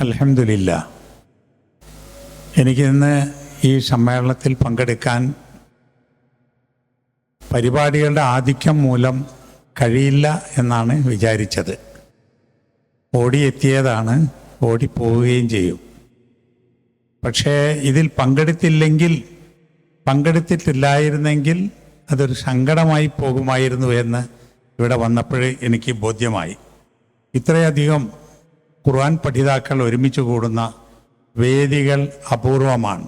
അലഹമില്ല എനിക്കിന്ന് ഈ സമ്മേളനത്തിൽ പങ്കെടുക്കാൻ പരിപാടികളുടെ ആധിക്യം മൂലം കഴിയില്ല എന്നാണ് വിചാരിച്ചത്. ഓടിയെത്തിയതാണ് ഓടിപ്പോവുകയും ചെയ്യും. പക്ഷേ ഇതിൽ പങ്കെടുത്തില്ലെങ്കിൽ പങ്കെടുത്തിട്ടില്ലായിരുന്നെങ്കിൽ അതൊരു സങ്കടമായി പോകുമായിരുന്നു എന്ന് ഇവിടെ വന്നപ്പോൾ എനിക്ക് ബോധ്യമായി. ഇത്രയധികം ഖുർആൻ പഠിതാക്കൾ ഒരുമിച്ച് കൂടുന്ന വേദികൾ അപൂർവമാണ്.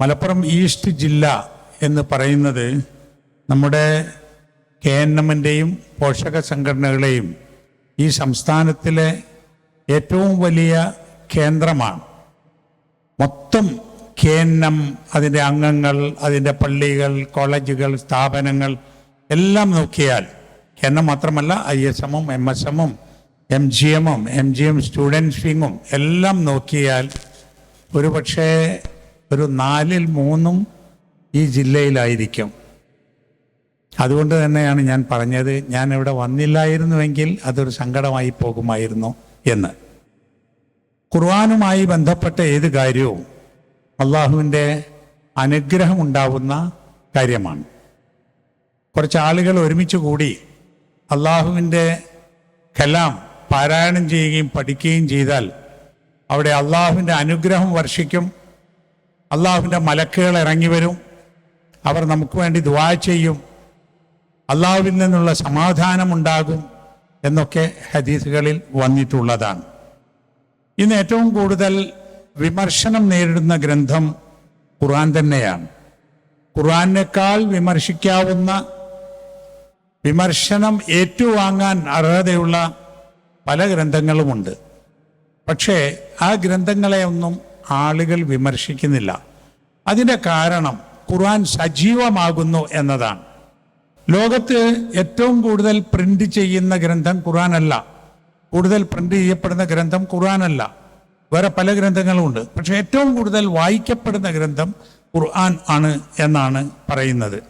മലപ്പുറം ഈസ്റ്റ് ജില്ല എന്ന് പറയുന്നത് നമ്മുടെ കെ എൻ എമ്മിന്റെയും പോഷക സംഘടനകളെയും ഈ സംസ്ഥാനത്തിലെ ഏറ്റവും വലിയ കേന്ദ്രമാണ്. മൊത്തം കെ എൻ എം അതിന്റെ അംഗങ്ങൾ അതിന്റെ പള്ളികൾ കോളേജുകൾ സ്ഥാപനങ്ങൾ എല്ലാം നോക്കിയാൽ കെ എൻ എം മാത്രമല്ല ഐ എസ് എമ്മും എം എസ് എമ്മും എം ജി എമ്മും എം ജി എം സ്റ്റുഡൻസ് വിങ്ങും എല്ലാം നോക്കിയാൽ ഒരു പക്ഷേ ഒരു നാലിൽ മൂന്നും ഈ ജില്ലയിലായിരിക്കും. അതുകൊണ്ട് തന്നെയാണ് ഞാൻ പറഞ്ഞത് ഞാൻ ഇവിടെ വന്നില്ലായിരുന്നുവെങ്കിൽ അതൊരു സങ്കടമായി പോകുമായിരുന്നു എന്ന്. ഖുർആാനുമായി ബന്ധപ്പെട്ട ഏത് കാര്യവും അള്ളാഹുവിന്റെ അനുഗ്രഹമുണ്ടാവുന്ന കാര്യമാണ്. കുറച്ച് ആളുകൾ ഒരുമിച്ച് കൂടി അള്ളാഹുവിന്റെ കലാം പാരായണം ചെയ്യുകയും പഠിക്കുകയും ചെയ്താൽ അവിടെ അള്ളാഹുവിന്റെ അനുഗ്രഹം വർഷിക്കും. അള്ളാഹുവിന്റെ മലക്കുകൾ ഇറങ്ങി വരും. അവർ നമുക്ക് വേണ്ടി ദുവാ ചെയ്യും. അള്ളാഹുവിൽ നിന്നുള്ള സമാധാനമുണ്ടാകും എന്നൊക്കെ ഹദീസുകളിൽ വന്നിട്ടുള്ളതാണ്. ഇന്ന് ഏറ്റവും കൂടുതൽ വിമർശനം നേരിടുന്ന ഗ്രന്ഥം ഖുർആൻ തന്നെയാണ്. ഖുർആനേക്കാൾ വിമർശിക്കാവുന്ന വിമർശനം ഏറ്റുവാങ്ങാൻ അർഹതയുള്ള പല ഗ്രന്ഥങ്ങളുമുണ്ട്. പക്ഷേ ആ ഗ്രന്ഥങ്ങളെ ഒന്നും ആളുകൾ വിമർശിക്കുന്നില്ല. അതിന്റെ കാരണം ഖുർആൻ സജീവമാകുന്നു എന്നതാണ്. ലോകത്ത് ഏറ്റവും കൂടുതൽ പ്രിന്റ് ചെയ്യുന്ന ഗ്രന്ഥം ഖുർആനല്ല. കൂടുതൽ പ്രിന്റ് ചെയ്യപ്പെടുന്ന ഗ്രന്ഥം ഖുർആനല്ല. വേറെ പല ഗ്രന്ഥങ്ങളുമുണ്ട്. പക്ഷെ ഏറ്റവും കൂടുതൽ വായിക്കപ്പെടുന്ന ഗ്രന്ഥം ഖുർആൻ ആണ് എന്നാണ് പറയുന്നത്.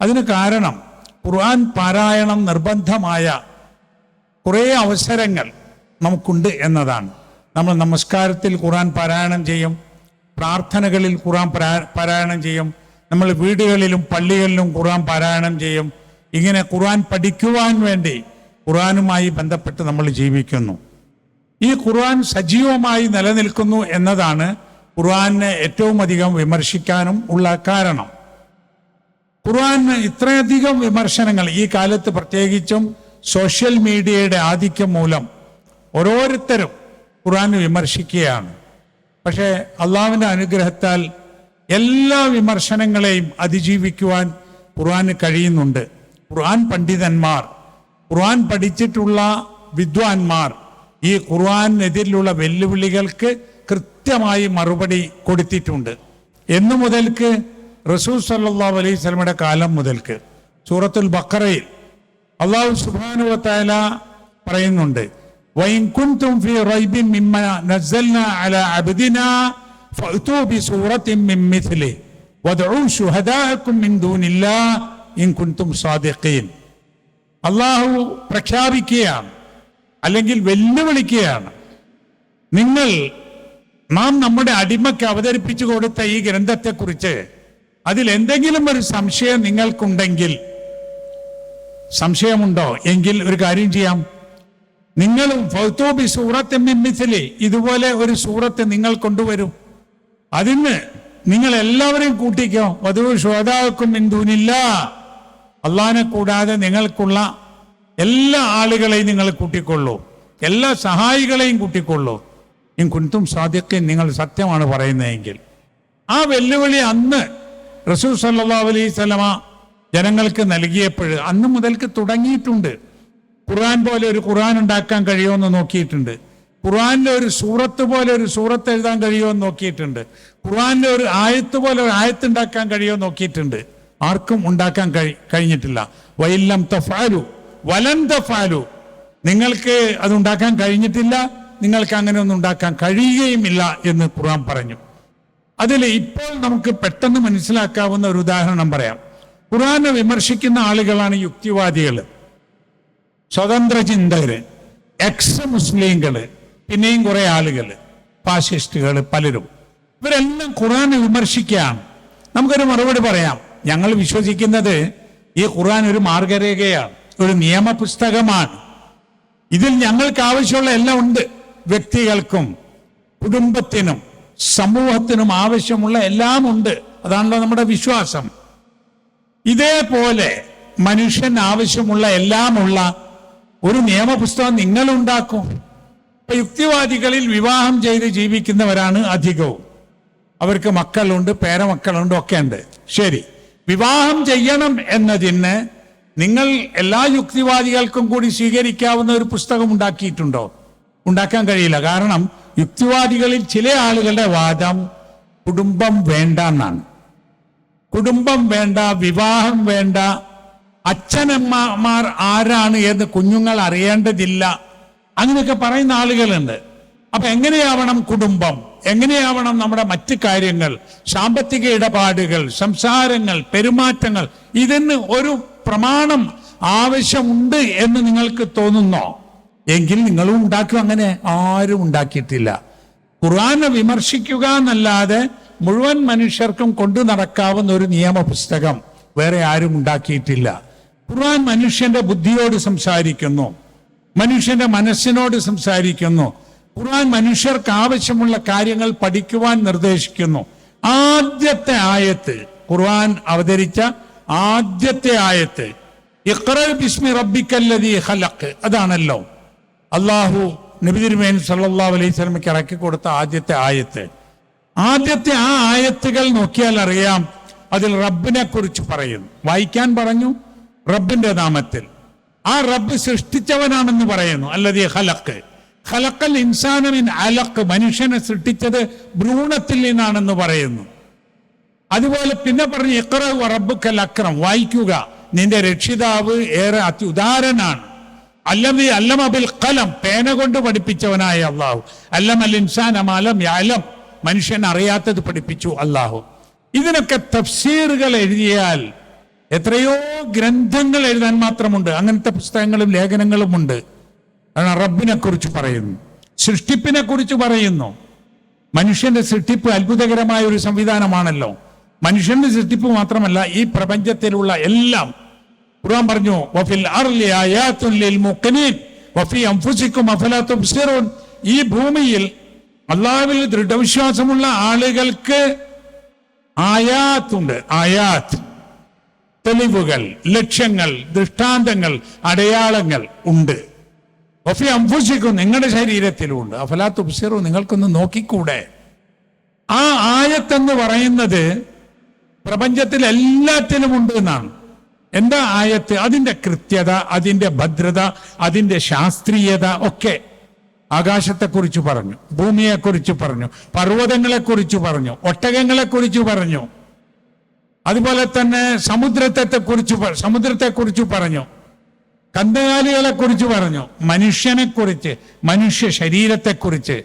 അതിന് കാരണം ഖുർആൻ പാരായണം നിർബന്ധമായ കുറേ അവസരങ്ങൾ നമുക്കുണ്ട് എന്നതാണ്. നമ്മൾ നമസ്കാരത്തിൽ ഖുറാൻ പാരായണം ചെയ്യും. പ്രാർത്ഥനകളിൽ ഖുറാൻ പാരായണം ചെയ്യും. നമ്മൾ വീടുകളിലും പള്ളികളിലും ഖുറാൻ പാരായണം ചെയ്യും. ഇങ്ങനെ ഖുറാൻ പഠിക്കുവാൻ വേണ്ടി ഖുറാനുമായി ബന്ധപ്പെട്ട് നമ്മൾ ജീവിക്കുന്നു. ഈ ഖുർആൻ സജീവമായി നിലനിൽക്കുന്നു എന്നതാണ് ഖുർആനെ ഏറ്റവും അധികം വിമർശിക്കാനും ഉള്ള കാരണം. ഖുർആന് ഇത്രയധികം വിമർശനങ്ങൾ ഈ കാലത്ത് പ്രത്യേകിച്ചും സോഷ്യൽ മീഡിയയുടെ ആധിക്യം മൂലം ഓരോരുത്തരും ഖുർആൻ വിമർശിക്കുകയാണ്. പക്ഷേ അള്ളാവിന്റെ അനുഗ്രഹത്താൽ എല്ലാ വിമർശനങ്ങളെയും അതിജീവിക്കുവാൻ ഖുർആന് കഴിയുന്നുണ്ട്. ഖുർആൻ പണ്ഡിതന്മാർ ഖുർആൻ പഠിച്ചിട്ടുള്ള വിദ്വാൻമാർ ഈ ഖുർആനെതിരിലുള്ള വെല്ലുവിളികൾക്ക് കൃത്യമായി മറുപടി കൊടുത്തിട്ടുണ്ട്. എന്നു മുതൽക്ക് റസൂൽ സല്ലല്ലാഹു അലൈഹി സ്വലമയുടെ കാലം മുതൽക്ക് സൂറത്തുൽ ബക്കറയിൽ അള്ളാഹു സുബാനുവത്തായ പറയുന്നുണ്ട് അള്ളാഹു പ്രഖ്യാപിക്കുകയാണ് അല്ലെങ്കിൽ വെല്ലുവിളിക്കുകയാണ് നിങ്ങൾ നാം നമ്മുടെ അടിമയ്ക്ക് അവതരിപ്പിച്ചു കൊടുത്ത ഈ ഗ്രന്ഥത്തെക്കുറിച്ച് അതിൽ എന്തെങ്കിലും ഒരു സംശയം നിങ്ങൾക്കുണ്ടെങ്കിൽ സംശയമുണ്ടോ? എങ്കിൽ ഒരു കാര്യം ചെയ്യാം. നിങ്ങളും ഫൗത്തോബി സൂറത്ത് മിമ്മിസിലെ ഇതുപോലെ ഒരു സൂറത്ത് നിങ്ങൾ കൊണ്ടുവരും. അതിന് നിങ്ങൾ എല്ലാവരെയും കൂട്ടിക്കോ. വധു ശ്രോതാക്കും ഇന്ദൂനില്ല അള്ളഹാനെ കൂടാതെ നിങ്ങൾക്കുള്ള എല്ലാ ആളുകളെയും നിങ്ങൾ കൂട്ടിക്കൊള്ളൂ. എല്ലാ സഹായികളെയും കൂട്ടിക്കൊള്ളൂ. ഇൻ കുന്തും സാധ്യക്കും നിങ്ങൾ സത്യമാണ് പറയുന്നതെങ്കിൽ. ആ വെല്ലുവിളി അന്ന് റസൂൽ സല്ലാ അലൈഹി ജനങ്ങൾക്ക് നൽകിയപ്പോൾ അന്ന് മുതൽക്ക് തുടങ്ങിയിട്ടുണ്ട്. ഖുർആൻ പോലെ ഒരു ഖുർആൻ ഉണ്ടാക്കാൻ കഴിയുമെന്ന് നോക്കിയിട്ടുണ്ട്. ഖുർആനിലെ ഒരു സൂറത്ത് പോലെ ഒരു സൂറത്ത് എഴുതാൻ കഴിയുമെന്ന് നോക്കിയിട്ടുണ്ട്. ഖുർആനിലെ ഒരു ആയത്ത് പോലെ ഒരു ആയത്ത് ഉണ്ടാക്കാൻ കഴിയുമെന്ന് നോക്കിയിട്ടുണ്ട്. ആർക്കും ഉണ്ടാക്കാൻ കഴി കഴിഞ്ഞിട്ടില്ല. വൈല്ലം തഫാലു വലം തഫാലു. നിങ്ങൾക്ക് അത് ഉണ്ടാക്കാൻ കഴിഞ്ഞിട്ടില്ല. നിങ്ങൾക്ക് അങ്ങനെ ഒന്നും ഉണ്ടാക്കാൻ കഴിയുകയുമില്ല എന്ന് ഖുർആൻ പറഞ്ഞു. അതിൽ ഇപ്പോൾ നമുക്ക് പെട്ടെന്ന് മനസ്സിലാക്കാവുന്ന ഒരു ഉദാഹരണം പറയാം. ഖുർആനെ വിമർശിക്കുന്ന ആളുകളാണ് യുക്തിവാദികൾ സ്വതന്ത്ര ചിന്തകര് എക്സ് മുസ്ലിങ്ങൾ പിന്നെയും കുറെ ആളുകൾ ഫാസിസ്റ്റുകൾ പലരും. ഇവരെല്ലാം ഖുറാനെ വിമർശിക്കുകയാണ്. നമുക്കൊരു മറുപടി പറയാം. ഞങ്ങൾ വിശ്വസിക്കുന്നത് ഈ ഖുറാൻ ഒരു മാർഗരേഖയാണ് ഒരു നിയമപുസ്തകമാണ്. ഇതിൽ ഞങ്ങൾക്ക് ആവശ്യമുള്ള എല്ലാം ഉണ്ട്. വ്യക്തികൾക്കും കുടുംബത്തിനും സമൂഹത്തിനും ആവശ്യമുള്ള എല്ലാം ഉണ്ട് അതാണല്ലോ നമ്മുടെ വിശ്വാസം. ഇതേപോലെ മനുഷ്യൻ ആവശ്യമുള്ള എല്ലാമുള്ള ഒരു നിയമപുസ്തകം നിങ്ങൾ ഉണ്ടാക്കും യുക്തിവാദികളിൽ വിവാഹം ചെയ്ത് ജീവിക്കുന്നവരാണ് അധികവും. അവർക്ക് മക്കളുണ്ട് പേരമക്കളുണ്ട് ഒക്കെ ഉണ്ട് ശരി. വിവാഹം ചെയ്യണം എന്നതിന് നിങ്ങൾ എല്ലാ യുക്തിവാദികൾക്കും കൂടി സ്വീകരിക്കാവുന്ന ഒരു പുസ്തകം ഉണ്ടാക്കിയിട്ടുണ്ടോ? ഉണ്ടാക്കാൻ കഴിയില്ല. കാരണം യുക്തിവാദികളിൽ ചില ആളുകളുടെ വാദം കുടുംബം വേണ്ട എന്നാണ്. കുടുംബം വേണ്ട വിവാഹം വേണ്ട അച്ഛനമ്മമാർ ആരാണ് എന്ന് കുഞ്ഞുങ്ങൾ അറിയേണ്ടതില്ല. അങ്ങനെയൊക്കെ പറയുന്ന ആളുകളുണ്ട്. അപ്പൊ എങ്ങനെയാവണം കുടുംബം? എങ്ങനെയാവണം നമ്മുടെ മറ്റ് കാര്യങ്ങൾ? സാമ്പത്തിക ഇടപാടുകൾ സംസാരങ്ങൾ പെരുമാറ്റങ്ങൾ ഇതിന് ഒരു പ്രമാണം ആവശ്യമുണ്ട് എന്ന് നിങ്ങൾക്ക് തോന്നുന്നോ? എങ്കിൽ നിങ്ങളും ഉണ്ടാക്കും. അങ്ങനെ ആരും ഉണ്ടാക്കിയിട്ടില്ല. ഖുർആനെ വിമർശിക്കുക എന്നല്ലാതെ മുഴുവൻ മനുഷ്യർക്കും കൊണ്ടു നടക്കാവുന്ന ഒരു നിയമ പുസ്തകം വേറെ ആരും ഉണ്ടാക്കിയിട്ടില്ല. ഖുർആൻ മനുഷ്യന്റെ ബുദ്ധിയോട് സംസാരിക്കുന്നു. മനുഷ്യന്റെ മനസ്സിനോട് സംസാരിക്കുന്നു. ഖുർആൻ മനുഷ്യർക്ക് ആവശ്യമുള്ള കാര്യങ്ങൾ പഠിക്കുവാൻ നിർദ്ദേശിക്കുന്നു. ആദ്യത്തെ ആയത്ത് ഖുർആൻ അവതരിച്ച ആദ്യത്തെ ആയത്ത് ബിസ്മി റബ്ബിക്കല്ലദീ ഹലക്ക് അതാണല്ലോ. അള്ളാഹു നബിതിരുമേൻ സല്ലാ അലൈഹി സ്വലമയ്ക്ക് ഇറക്കി കൊടുത്ത ആദ്യത്തെ ആയത്ത്. ആദ്യത്തെ ആ ആയത്തുകൾ നോക്കിയാൽ അറിയാം. അതിൽ റബ്ബിനെ കുറിച്ച് പറയുന്നു. വായിക്കാൻ പറഞ്ഞു? റബ്ബിന്റെ നാമത്തിൽ. ആ റബ്ബ് സൃഷ്ടിച്ചവനാണെന്ന് പറയുന്നു. അല്ലതീ ഹലക്ക് ഹലക്കൽ ഇൻസാനമിൻ അലക്ക് മനുഷ്യനെ സൃഷ്ടിച്ചത് ഭ്രൂണത്തിൽ നിന്നാണെന്ന് പറയുന്നു. അതുപോലെ പിന്നെ പറഞ്ഞു ഇക്ര റബ്ബുക്കൽ അക്രം. വായിക്കുക. നിന്റെ രക്ഷിതാവ് ഏറെ അത്യുദാരനാണ് അല്ലമി ബിൽ കലം പേന കൊണ്ട് പഠിപ്പിച്ചവനായ അള്ളാഹു. അല്ലമൽ ഇൻസാൻ അമാലം യാലം മനുഷ്യൻ അറിയാത്തത് പഠിപ്പിച്ചു അള്ളാഹു ഇതിനൊക്കെ തഫ്സീറുകൾ എഴുതിയാൽ എത്രയോ ഗ്രന്ഥങ്ങൾ എഴുതാൻ മാത്രമുണ്ട്. അങ്ങനത്തെ പുസ്തകങ്ങളും ലേഖനങ്ങളും ഉണ്ട്. അതാണ് റബ്ബിനെ കുറിച്ച് പറയുന്നു. സൃഷ്ടിപ്പിനെ കുറിച്ച് പറയുന്നു. മനുഷ്യന്റെ സൃഷ്ടിപ്പ് അത്ഭുതകരമായ ഒരു സംവിധാനമാണല്ലോ. മനുഷ്യന്റെ സൃഷ്ടിപ്പ് മാത്രമല്ല ഈ പ്രപഞ്ചത്തിലുള്ള എല്ലാം. ഖുർആൻ പറഞ്ഞു വഫിൽ അർലി വഫി അംഫുസിക്കും ഈ ഭൂമിയിൽ അള്ളാഹുവിൽ ദൃഢവിശ്വാസമുള്ള ആളുകൾക്ക് ആയാത്തുണ്ട്. ആയാത്ത്. തെളിവുകൾ ലക്ഷ്യങ്ങൾ ദൃഷ്ടാന്തങ്ങൾ അടയാളങ്ങൾ ഉണ്ട്. ഒഫി അംഫുസിക്കും നിങ്ങളുടെ ശരീരത്തിലുണ്ട് അഫലാ തുബ്സിറു നിങ്ങൾക്കൊന്ന് നോക്കിക്കൂടെ? ആ ആയത്തെന്ന് പറയുന്നത് പ്രപഞ്ചത്തിൽ എല്ലാത്തിലും ഉണ്ട് എന്നാണ്. എന്താ ആയത്ത്? അതിന്റെ കൃത്യത അതിന്റെ ഭദ്രത അതിന്റെ ശാസ്ത്രീയത ഒക്കെ. ആകാശത്തെക്കുറിച്ച് പറഞ്ഞു ഭൂമിയെക്കുറിച്ച് പറഞ്ഞു പർവതങ്ങളെക്കുറിച്ച് പറഞ്ഞു ഒട്ടകങ്ങളെക്കുറിച്ച് പറഞ്ഞു. അതുപോലെ തന്നെ സമുദ്രത്തെ കുറിച്ച് സമുദ്രത്തെ കുറിച്ച് പറഞ്ഞു. കന്നുകാലികളെ കുറിച്ച് പറഞ്ഞു മനുഷ്യനെ കുറിച്ച് മനുഷ്യ ശരീരത്തെ കുറിച്ച്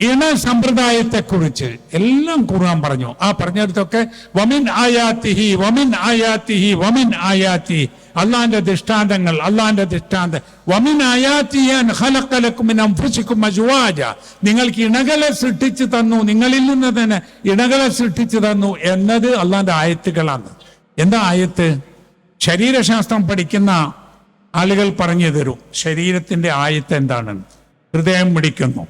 ഇണ സമ്പ്രദായത്തെ കുറിച്ച് എല്ലാം ഖുർആൻ പറഞ്ഞു. ആ പറഞ്ഞിടത്തൊക്കെ വമിൻ ആയാത്തിഹി വമിൻ ആയാത്തിഹി വമിൻ ആയാത്തി അള്ളാന്റെ ദൃഷ്ടാന്തങ്ങൾ അള്ളാന്റെ ദൃഷ്ടാന്തം. നിങ്ങൾക്ക് ഇണകളെ സൃഷ്ടിച്ചു തന്നു നിങ്ങളിൽ നിന്ന് തന്നെ ഇണകളെ സൃഷ്ടിച്ചു തന്നു എന്നത് അള്ളാന്റെ ആയത്തുകളാണ്. എന്താ ആയത്ത്? ശരീരശാസ്ത്രം പഠിക്കുന്ന ആളുകൾ പറഞ്ഞു തരും ശരീരത്തിന്റെ ആയത്ത് എന്താണ് ഹൃദയം പിടിക്കുന്നു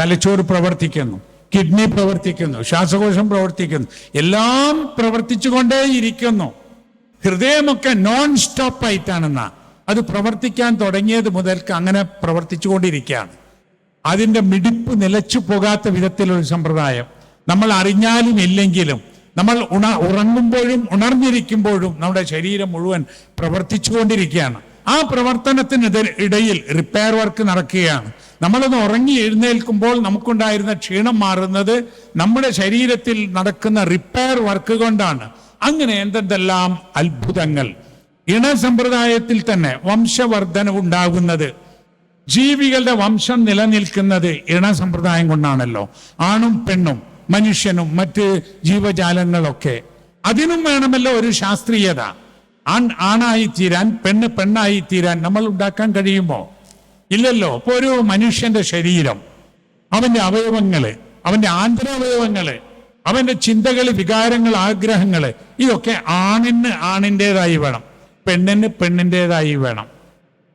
തലച്ചോറ് പ്രവർത്തിക്കുന്നു കിഡ്നി പ്രവർത്തിക്കുന്നു ശ്വാസകോശം പ്രവർത്തിക്കുന്നു എല്ലാം പ്രവർത്തിച്ചുകൊണ്ടേയിരിക്കുന്നു. ഹൃദയമൊക്കെ നോൺ സ്റ്റോപ്പ് ആയിട്ടാണെന്നാ. അത് പ്രവർത്തിക്കാൻ തുടങ്ങിയത് മുതൽക്ക് അങ്ങനെ പ്രവർത്തിച്ചുകൊണ്ടിരിക്കുകയാണ്. അതിന്റെ മിടിപ്പ് നിലച്ചു പോകാത്ത വിധത്തിലൊരു സമ്പ്രദായം. നമ്മൾ അറിഞ്ഞാലും ഇല്ലെങ്കിലും നമ്മൾ ഉണ ഉറങ്ങുമ്പോഴും ഉണർന്നിരിക്കുമ്പോഴും നമ്മുടെ ശരീരം മുഴുവൻ പ്രവർത്തിച്ചുകൊണ്ടിരിക്കുകയാണ്. ആ പ്രവർത്തനത്തിനെതിരെ ഇടയിൽ റിപ്പയർ വർക്ക് നടക്കുകയാണ്. നമ്മളൊന്ന് ഉറങ്ങി എഴുന്നേൽക്കുമ്പോൾ നമുക്കുണ്ടായിരുന്ന ക്ഷീണം മാറുന്നത് നമ്മുടെ ശരീരത്തിൽ നടക്കുന്ന റിപ്പയർ വർക്ക് കൊണ്ടാണ്. അങ്ങനെ എന്തെന്തെല്ലാം അത്ഭുതങ്ങൾ. ഇണസമ്പ്രദായത്തിൽ തന്നെ വംശവർധന ഉണ്ടാകുന്നത് ജീവികളുടെ വംശം നിലനിൽക്കുന്നത് ഇണസമ്പ്രദായം കൊണ്ടാണല്ലോ. ആണും പെണ്ണും മനുഷ്യനും മറ്റ് ജീവജാലങ്ങളൊക്കെ. അതിനും വേണമല്ലോ ഒരു ശാസ്ത്രീയത. ആൺ ആണായി തീരാൻ പെണ്ണ് പെണ്ണായി തീരാൻ നമ്മൾ ഉണ്ടാക്കാൻ കഴിയുമോ? ഇല്ലല്ലോ. ഇപ്പൊ ഒരു മനുഷ്യന്റെ ശരീരം അവന്റെ അവയവങ്ങൾ അവന്റെ ആന്തരാവയവങ്ങൾ അവന്റെ ചിന്തകൾ വികാരങ്ങൾ ആഗ്രഹങ്ങൾ ഇതൊക്കെ ആണിന് ആണിന്റെതായി വേണം. പെണ്ണിന് പെണ്ണിന്റെതായി വേണം.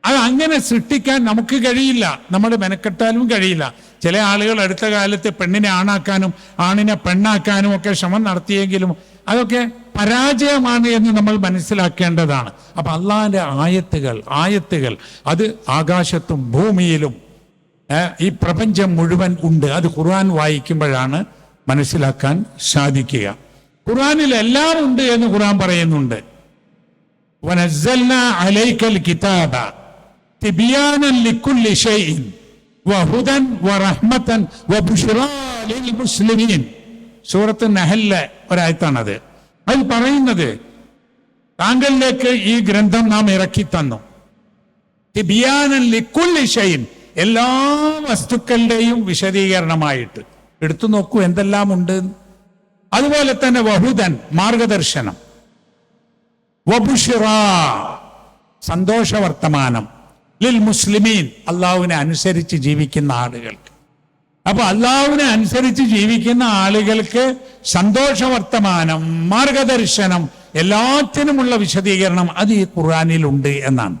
അത് അങ്ങനെ സൃഷ്ടിക്കാൻ നമുക്ക് കഴിയില്ല. നമ്മൾ മെനക്കെട്ടാലും കഴിയില്ല. ചില ആളുകൾ അടുത്ത കാലത്ത് പെണ്ണിനെ ആണാക്കാനും ആണിനെ പെണ്ണാക്കാനും ഒക്കെ ശ്രമം നടത്തിയെങ്കിലും അതൊക്കെ പരാജയമാണ് എന്ന് നമ്മൾ മനസ്സിലാക്കേണ്ടതാണ്. അപ്പൊ അള്ളാന്റെ ആയത്തുകൾ ആയത്തുകൾ അത് ആകാശത്തും ഭൂമിയിലും ഈ പ്രപഞ്ചം മുഴുവൻ ഉണ്ട്. അത് ഖുർആൻ വായിക്കുമ്പോഴാണ് മനസ്സിലാക്കാൻ സാധിക്കുക. ഖുറാനിൽ എല്ലാം ഉണ്ട് എന്ന് ഖുറാൻ പറയുന്നുണ്ട്. അലൈക്കൽ കിതാബ വഹുദൻ ലിൽ മുസ്ലിമീൻ. സൂറത്ത് നഹലിലെ ഒരാഴത്താണത് അത് പറയുന്നത് താങ്കളിലേക്ക് ഈ ഗ്രന്ഥം നാം ഇറക്കി തന്നു. തിബിയാനൻ ലിക്കുല്ലി ഷൈൻ എല്ലാ വസ്തുക്കളുടെയും വിശദീകരണമായിട്ട്. എടുത്തു നോക്കൂ എന്തെല്ലാം ഉണ്ട്. അതുപോലെ തന്നെ വഹുദൻ മാർഗദർശനം. വബുഷിറ സന്തോഷവർത്തമാനം. ലിൽ മുസ്ലിമീൻ അള്ളാഹുവിനെ അനുസരിച്ച് ജീവിക്കുന്ന ആളുകൾക്ക്. അപ്പൊ അള്ളാഹുവിനെ അനുസരിച്ച് ജീവിക്കുന്ന ആളുകൾക്ക് സന്തോഷവർത്തമാനം മാർഗദർശനം എല്ലാത്തിനുമുള്ള വിശദീകരണം അത് ഈ ഖുർആാനിലുണ്ട് എന്നാണ്.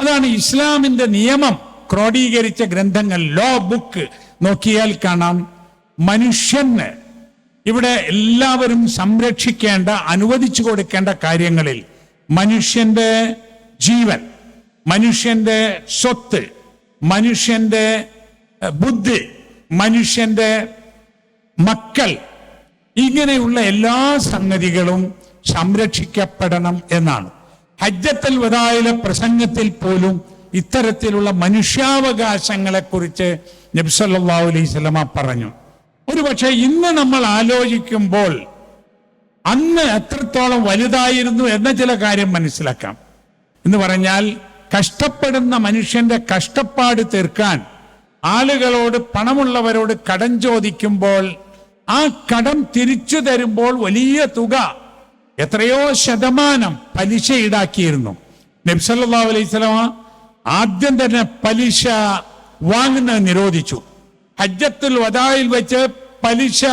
അതാണ് ഇസ്ലാമിന്റെ നിയമം ക്രോഡീകരിച്ച ഗ്രന്ഥങ്ങൾ. ലോ ബുക്ക് നോക്കിയാൽ കാണാം. മനുഷ്യന് ഇവിടെ എല്ലാവരും സംരക്ഷിക്കേണ്ട അനുവദിച്ചു കൊടുക്കേണ്ട കാര്യങ്ങളിൽ മനുഷ്യന്റെ ജീവൻ മനുഷ്യന്റെ സ്വത്ത് മനുഷ്യന്റെ ബുദ്ധി മനുഷ്യന്റെ മക്കൾ ഇങ്ങനെയുള്ള എല്ലാ സംഗതികളും സംരക്ഷിക്കപ്പെടണം എന്നാണ്. ഹജ്ജത്തൽ വദായിലെ പ്രസംഗത്തിൽ പോലും ഇത്തരത്തിലുള്ള മനുഷ്യാവകാശങ്ങളെ കുറിച്ച് നബ്സല്ലാ അലൈഹി സ്വലമ പറഞ്ഞു. ഒരുപക്ഷെ ഇന്ന് നമ്മൾ ആലോചിക്കുമ്പോൾ അന്ന് എത്രത്തോളം വലുതായിരുന്നു എന്ന ചില കാര്യം മനസ്സിലാക്കാം. എന്ന് പറഞ്ഞാൽ കഷ്ടപ്പെടുന്ന മനുഷ്യന്റെ കഷ്ടപ്പാട് തീർക്കാൻ ആളുകളോട് പണമുള്ളവരോട് കടം ചോദിക്കുമ്പോൾ ആ കടം തിരിച്ചു തരുമ്പോൾ വലിയ തുക എത്രയോ ശതമാനം പലിശ ഈടാക്കിയിരുന്നു. നബ്സല്ലാ അലൈഹി സ്വലാം ആദ്യം തന്നെ പലിശ വാങ്ങുന്നത് നിരോധിച്ചു. ഹജ്ജത്തുൽ വദായിൽ വെച്ച് പലിശ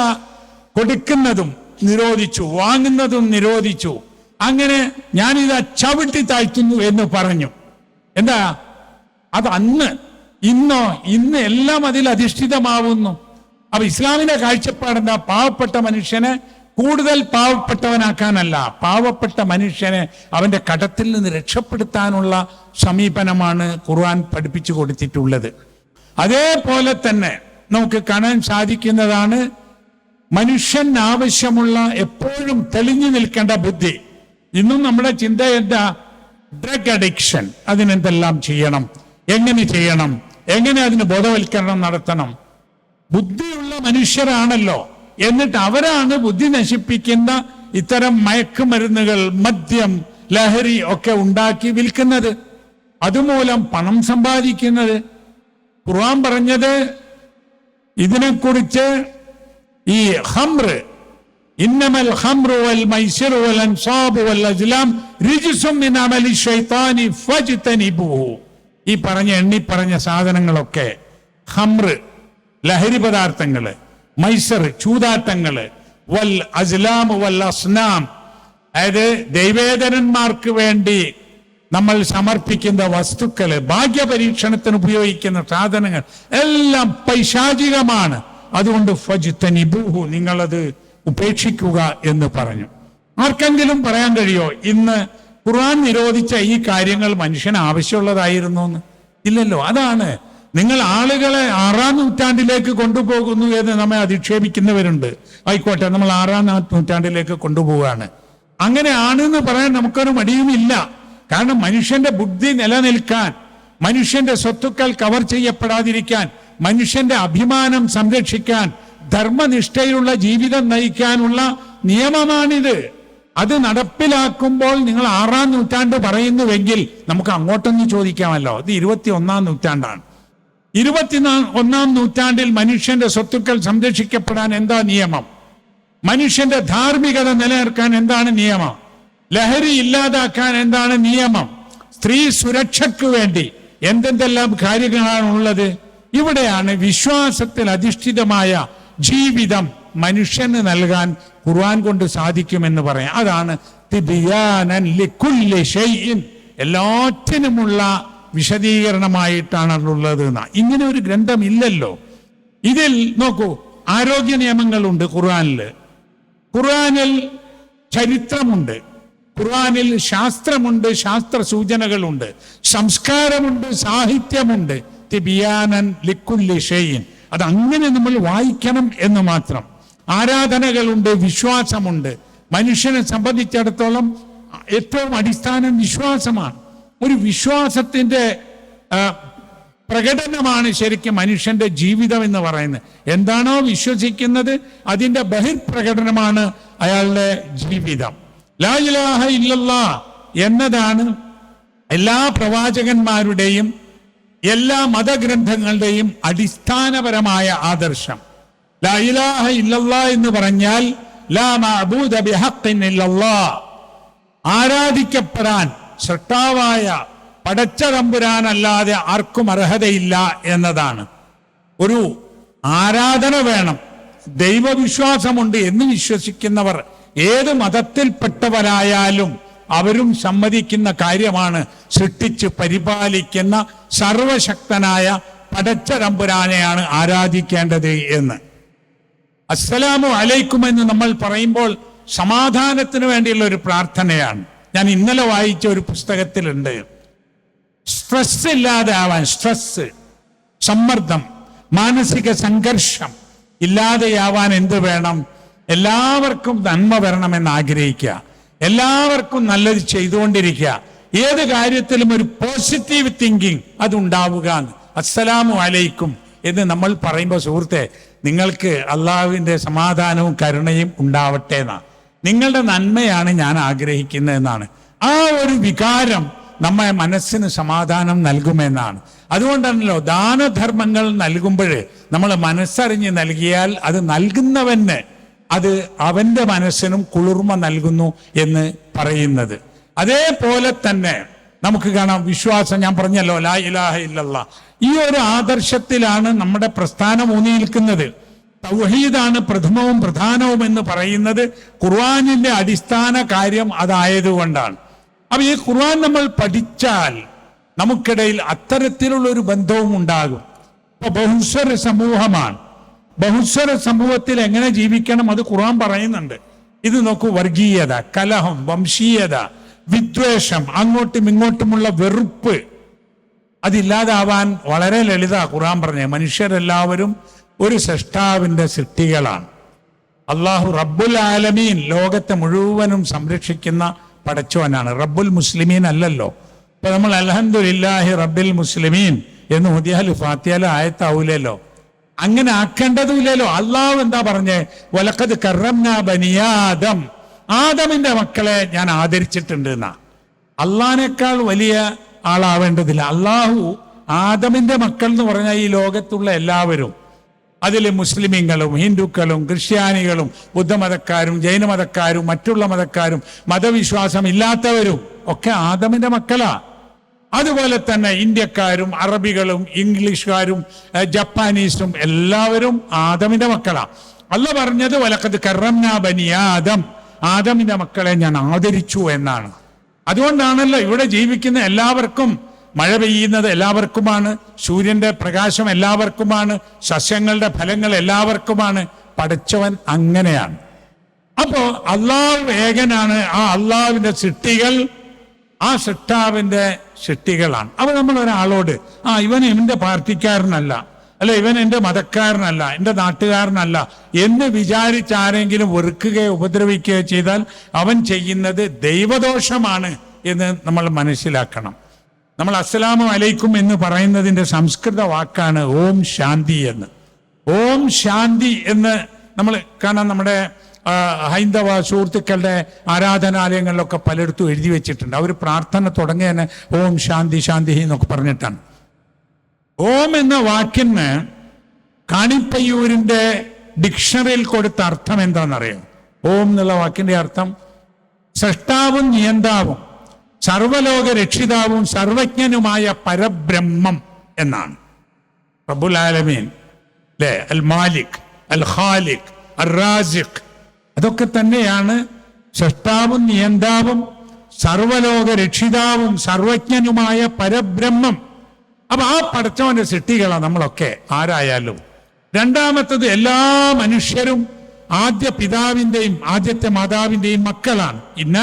കൊടുക്കുന്നതും നിരോധിച്ചു വാങ്ങുന്നതും നിരോധിച്ചു. അങ്ങനെ ഞാനിതാ ചവിട്ടി താഴ്ത്തുന്നു എന്ന് പറഞ്ഞു. എന്താ? അത് അന്ന് ഇന്നോ ഇന്ന് എല്ലാം അതിൽ അധിഷ്ഠിതമാവുന്നു. അപ്പൊ ഇസ്ലാമിന്റെ കാഴ്ചപ്പാടെന്താ പാവപ്പെട്ട മനുഷ്യനെ കൂടുതൽ പാവപ്പെട്ടവനാക്കാനല്ല. പാവപ്പെട്ട മനുഷ്യനെ അവന്റെ കടത്തിൽ നിന്ന് രക്ഷപ്പെടുത്താനുള്ള സമീപനമാണ് ഖുർആൻ പഠിപ്പിച്ചു കൊടുത്തിട്ടുള്ളത്. അതേപോലെ തന്നെ നമുക്ക് കാണാൻ സാധിക്കുന്നതാണ് മനുഷ്യൻ ആവശ്യമുള്ള എപ്പോഴും തെളിഞ്ഞു നിൽക്കേണ്ട ബുദ്ധി. ഇന്നും നമ്മുടെ ചിന്ത എന്താ? ഡ്രഗ് അഡിക്ഷൻ അതിനെന്തെല്ലാം ചെയ്യണം? എങ്ങനെ ചെയ്യണം? എങ്ങനെ അതിന് ബോധവൽക്കരണം നടത്തണം? ബുദ്ധിയുള്ള മനുഷ്യരാണല്ലോ. എന്നിട്ട് അവരാണ് ബുദ്ധി നശിപ്പിക്കുന്ന ഇത്തരം മയക്കുമരുന്നുകൾ മദ്യം ലഹരി ഒക്കെ ഉണ്ടാക്കി വിൽക്കുന്നത്. അതുമൂലം പണം സമ്പാദിക്കുന്നത്. ഖുർആൻ പറഞ്ഞത് ഇതിനെക്കുറിച്ച് ഈ ഹംറ് ഇന്നമൽ ഹംറു വൽ മൈസിറു വൽ അൻസാബു വൽ അസ്ലാം റിജ്സും മിൻ ഈ പറഞ്ഞ എണ്ണി പറഞ്ഞ സാധനങ്ങളൊക്കെ ഹംറ് ലഹരി പദാർത്ഥങ്ങൾ മൈസർ ചൂതാട്ടങ്ങൾ വൽ അസ്ലാം വൽ അസ്നാം അതായത് ദൈവേതരന്മാർക്ക് വേണ്ടി നമ്മൾ സമർപ്പിക്കുന്ന വസ്തുക്കൾ ഭാഗ്യപരീക്ഷണത്തിന് ഉപയോഗിക്കുന്ന സാധനങ്ങൾ എല്ലാം പൈശാചികമാണ്. അതുകൊണ്ട് ഫജ്തനിബൂഹു നിങ്ങളത് ഉപേക്ഷിക്കുക എന്ന് പറഞ്ഞു. ആർക്കെങ്കിലും പറയാൻ കഴിയോ? ഇന്ന് ഖുർആൻ നിരോധിച്ച ഈ കാര്യങ്ങൾ മനുഷ്യന് ആവശ്യമുള്ളതായിരുന്നു എന്ന് ഇല്ലല്ലോ. അതാണ്. നിങ്ങൾ ആളുകളെ ആറാം നൂറ്റാണ്ടിലേക്ക് കൊണ്ടുപോകുന്നു എന്ന് നമ്മെ അധിക്ഷേപിക്കുന്നവരുണ്ട്. ആയിക്കോട്ടെ നമ്മൾ ആറാം നൂറ്റാണ്ടിലേക്ക് കൊണ്ടുപോവുകയാണ്. അങ്ങനെ ആണെന്ന് പറയാൻ നമുക്കൊരു മടിയുമില്ല. കാരണം മനുഷ്യന്റെ ബുദ്ധി നിലനിൽക്കാൻ മനുഷ്യന്റെ സ്വത്തുക്കൾ കവർ ചെയ്യപ്പെടാതിരിക്കാൻ മനുഷ്യന്റെ അഭിമാനം സംരക്ഷിക്കാൻ ധർമ്മനിഷ്ഠയിലുള്ള ജീവിതം നയിക്കാനുള്ള നിയമമാണിത്. അത് നടപ്പിലാക്കുമ്പോൾ നിങ്ങൾ ആറാം നൂറ്റാണ്ട് പറയുന്നുവെങ്കിൽ നമുക്ക് അങ്ങോട്ടൊന്ന് ചോദിക്കാമല്ലോ. ഇത് ഇരുപത്തി ഒന്നാം നൂറ്റാണ്ടാണ്. ഇരുപത്തി ഒന്നാം നൂറ്റാണ്ടിൽ മനുഷ്യന്റെ സ്വത്തുക്കൾ സംരക്ഷിക്കപ്പെടാൻ എന്താ നിയമം? മനുഷ്യന്റെ ധാർമ്മികത നിലനിർത്താൻ എന്താണ് നിയമം? ലഹരി ഇല്ലാതാക്കാൻ എന്താണ് നിയമം? സ്ത്രീ സുരക്ഷയ്ക്ക് വേണ്ടി എന്തെന്തെല്ലാം കാര്യങ്ങളാണ് ഉള്ളത്? ഇവിടെയാണ് വിശ്വാസത്തിൽ അധിഷ്ഠിതമായ ജീവിതം മനുഷ്യന് നൽകാൻ ഖുർആൻ കൊണ്ട് സാധിക്കുമെന്ന് പറയാം. അതാണ്. എല്ലാറ്റിനുമുള്ള വിശദീകരണമായിട്ടാണുള്ളത്. എന്ന ഇങ്ങനെ ഒരു ഗ്രന്ഥം ഇല്ലല്ലോ. ഇതിൽ നോക്കൂ ആരോഗ്യ നിയമങ്ങളുണ്ട് ഖുർആനിൽ ഖുർആനിൽ ചരിത്രമുണ്ട്. ഖുർആനിൽ ശാസ്ത്രമുണ്ട് ശാസ്ത്ര സൂചനകളുണ്ട് സംസ്കാരമുണ്ട് സാഹിത്യമുണ്ട്. തിബിയാനൻ ലിക്കുല്ലി ഷെയ്ൻ അത് അങ്ങനെ നമ്മൾ വായിക്കണം എന്ന് മാത്രം. ആരാധനകളുണ്ട് വിശ്വാസമുണ്ട്. മനുഷ്യനെ സംബന്ധിച്ചിടത്തോളം ഏറ്റവും അടിസ്ഥാനം വിശ്വാസമാണ്. ഒരു വിശ്വാസത്തിന്റെ പ്രകടനമാണ് ശരിക്കും മനുഷ്യന്റെ ജീവിതം എന്ന് പറയുന്നത്. എന്താണോ വിശ്വസിക്കുന്നത് അതിന്റെ ബഹിർപ്രകടനമാണ് അയാളുടെ ജീവിതം. ലാ ഇലാഹ ഇല്ലല്ലാ എന്നതാണ് എല്ലാ പ്രവാചകന്മാരുടെയും എല്ലാ മതഗ്രന്ഥങ്ങളുടെയും അടിസ്ഥാനപരമായ ആദർശം. ലാ ഇലാഹ ഇല്ലല്ലാ എന്ന് പറഞ്ഞാൽ ലാ ആരാധിക്കപ്പെടാൻ ശ്രട്ടാവായ പടച്ച തമ്പുരാനല്ലാതെ ആർക്കും അർഹതയില്ല എന്നതാണ്. ഒരു ആരാധന വേണം. ദൈവവിശ്വാസമുണ്ട് എന്ന് വിശ്വസിക്കുന്നവർ ഏത് മതത്തിൽപ്പെട്ടവരായാലും അവരും സമ്മതിക്കുന്ന കാര്യമാണ് സൃഷ്ടിച്ച് പരിപാലിക്കുന്ന സർവശക്തനായ പടച്ച തമ്പുരാനെയാണ് ആരാധിക്കേണ്ടത് എന്ന്. അസ്സലാമു അലൈക്കും എന്ന് നമ്മൾ പറയുമ്പോൾ സമാധാനത്തിന് വേണ്ടിയുള്ള ഒരു പ്രാർത്ഥനയാണ്. ഞാൻ ഇന്നലെ വായിച്ച ഒരു പുസ്തകത്തിലുണ്ട്. സ്ട്രെസ് ഇല്ലാതെ ആവാൻ സ്ട്രെസ് സമ്മർദ്ദം മാനസിക സംഘർഷം ഇല്ലാതെയാവാൻ എന്ത് വേണം? എല്ലാവർക്കും നന്മ വരണമെന്ന് ആഗ്രഹിക്കുക. എല്ലാവർക്കും നല്ലത് ചെയ്തുകൊണ്ടിരിക്കുക. ഏത് കാര്യത്തിലും ഒരു പോസിറ്റീവ് തിങ്കിങ് അത് ഉണ്ടാവുക അസ്സലാമു അലൈക്കും എന്ന് നമ്മൾ പറയുമ്പോൾ സുഹൃത്തെ നിങ്ങൾക്ക് അള്ളാഹുവിന്റെ സമാധാനവും കരുണയും ഉണ്ടാവട്ടെ എന്നാ. നിങ്ങളുടെ നന്മയാണ് ഞാൻ ആഗ്രഹിക്കുന്നതെന്നാണ് ആ ഒരു വികാരം നമ്മെ മനസ്സിന് സമാധാനം നൽകുമെന്നാണ്. അതുകൊണ്ടാണല്ലോ ദാനധർമ്മങ്ങൾ നൽകുമ്പോൾ നമ്മൾ മനസ്സറിഞ്ഞ് നൽകിയാൽ അത് നൽകുന്നവന് അത് അവന്റെ മനസ്സിനും കുളിർമ നൽകുന്നു എന്ന് പറയുന്നത്. അതേപോലെ തന്നെ നമുക്ക് കാണാം വിശ്വാസം ഞാൻ പറഞ്ഞല്ലോ ലാ ഇലാഹ ഇല്ലല്ലാ. ഈ ഒരു ആദർശത്തിലാണ് നമ്മുടെ പ്രസ്ഥാനം ഊന്നി നിൽക്കുന്നത്. തൗഹീദാണ് പ്രഥമവും പ്രധാനവും എന്ന് പറയുന്നത്. ഖുർആാനിന്റെ അടിസ്ഥാന കാര്യം അതായതുകൊണ്ടാണ്. അപ്പൊ ഈ ഖുർആൻ നമ്മൾ പഠിച്ചാൽ നമുക്കിടയിൽ അത്തരത്തിലുള്ള ഒരു ബന്ധവും ഉണ്ടാകും. ഇപ്പൊ ബഹുസ്വര സമൂഹമാണ്. ബഹുസ്വര സമൂഹത്തിൽ എങ്ങനെ ജീവിക്കണം അത് ഖുർആൻ പറയുന്നുണ്ട്. ഇത് നോക്കൂ വർഗീയത കലഹം വംശീയത വിദ്വേഷം അങ്ങോട്ടും ഇങ്ങോട്ടുമുള്ള വെറുപ്പ് അതില്ലാതാവാൻ വളരെ ലളിത ഖുർആൻ പറഞ്ഞ മനുഷ്യരെല്ലാവരും ഒരു സൃഷ്ടാവിന്റെ സൃഷ്ടികളാണ്. അള്ളാഹു റബ്ബുൽ ആലമീൻ ലോകത്തെ മുഴുവനും സംരക്ഷിക്കുന്ന പടച്ചവനാണ്. റബ്ബുൽ മുസ്ലിമീൻ അല്ലല്ലോ. ഇപ്പൊ നമ്മൾ അലഹന്ദുലില്ലാഹി റബ്ബിൽ മുസ്ലിമീൻ എന്ന് മുതിയാൽ ഫാത്തിയാൽ ആയത്താവൂലല്ലോ. അങ്ങനെ ആക്കേണ്ടതുമില്ലല്ലോ. അള്ളാഹു എന്താ പറഞ്ഞേ? വലക്കത് കറംന ബനിയാദം ആദമിന്റെ മക്കളെ ഞാൻ ആദരിച്ചിട്ടുണ്ട് എന്നാ. അള്ളഹാനേക്കാൾ വലിയ ആളാവേണ്ടതില്ല. അള്ളാഹു ആദമിന്റെ മക്കൾ എന്ന് പറഞ്ഞാൽ ഈ ലോകത്തുള്ള എല്ലാവരും. അതിൽ മുസ്ലിമീങ്ങളും ഹിന്ദുക്കളും ക്രിസ്ത്യാനികളും ബുദ്ധമതക്കാരും ജൈനമതക്കാരും മറ്റുള്ള മതക്കാരും മതവിശ്വാസം ഇല്ലാത്തവരും ഒക്കെ ആദമിന്റെ മക്കളാ. അതുപോലെ തന്നെ ഇന്ത്യക്കാരും അറബികളും ഇംഗ്ലീഷുകാരും ജപ്പാനീസും എല്ലാവരും ആദമിന്റെ മക്കളാണ് അല്ല പറഞ്ഞത് വലക്കത് കറംന ആദം. ആദമിന്റെ മക്കളെ ഞാൻ ആദരിച്ചു എന്നാണ്. അതുകൊണ്ടാണല്ലോ ഇവിടെ ജീവിക്കുന്ന എല്ലാവർക്കും മഴ പെയ്യുന്നത് എല്ലാവർക്കുമാണ് സൂര്യന്റെ പ്രകാശം എല്ലാവർക്കുമാണ് സസ്യങ്ങളുടെ ഫലങ്ങൾ എല്ലാവർക്കുമാണ് പഠിച്ചവൻ അങ്ങനെയാണ്. അപ്പോ അള്ളാഹു ഏകനാണ്. ആ അള്ളാഹുവിന്റെ സൃഷ്ടികൾ ആ സൃഷ്ടാവിന്റെ സൃഷ്ടികളാണ്. അപ്പൊ നമ്മൾ ഒരാളോട് ആ ഇവൻ എന്റെ പാർട്ടിക്കാരനല്ല അല്ല ഇവൻ എന്റെ മതക്കാരനല്ല എന്റെ നാട്ടുകാരനല്ല എന്ന് വിചാരിച്ച് ആരെങ്കിലും വെറുക്കുകയോ ഉപദ്രവിക്കുകയോ ചെയ്താൽ അവൻ ചെയ്യുന്നത് ദൈവദോഷമാണ് എന്ന് നമ്മൾ മനസ്സിലാക്കണം. നമ്മൾ അസ്സലാമു അലൈക്കും എന്ന് പറയുന്നതിന്റെ സംസ്കൃത വാക്കാണ് ഓം ശാന്തി എന്ന്. ഓം ശാന്തി എന്ന് നമ്മൾ കാണാൻ നമ്മുടെ ഹൈന്ദവ സുഹൃത്തുക്കളുടെ ആരാധനാലയങ്ങളിലൊക്കെ പലയിടത്തും എഴുതി വെച്ചിട്ടുണ്ട്. അവർ പ്രാർത്ഥന തുടങ്ങിയ തന്നെ ഓം ശാന്തി ശാന്തി എന്നൊക്കെ പറഞ്ഞിട്ടാണ്. ഓം എന്ന വാക്കിന് കാണിപ്പയ്യൂരിന്റെ ഡിക്ഷണറിയിൽ കൊടുത്ത അർത്ഥം എന്താണെന്നറിയാം? ഓം എന്നുള്ള വാക്കിന്റെ അർത്ഥം സൃഷ്ടാവും നിയന്താവും സർവലോക രക്ഷിതാവും സർവജ്ഞനുമായ പരബ്രഹ്മം എന്നാണ്. റബുൽ ആലമീൻ അൽ മാലിക് അൽ ഖാലിഖ് അൽ റാസിഖ് അതൊക്കെ തന്നെയാണ് സൃഷ്ടാവും നിയന്താവും സർവലോക രക്ഷിതാവും സർവജ്ഞനുമായ പരബ്രഹ്മം. അപ്പൊ ആ പടച്ചവന്റെ സൃഷ്ടികളാണ് നമ്മളൊക്കെ ആരായാലും. രണ്ടാമത്തത് എല്ലാ മനുഷ്യരും ആദ്യ പിതാവിന്റെയും ആദ്യത്തെ മാതാവിന്റെയും മക്കളാണ്. ഇന്ന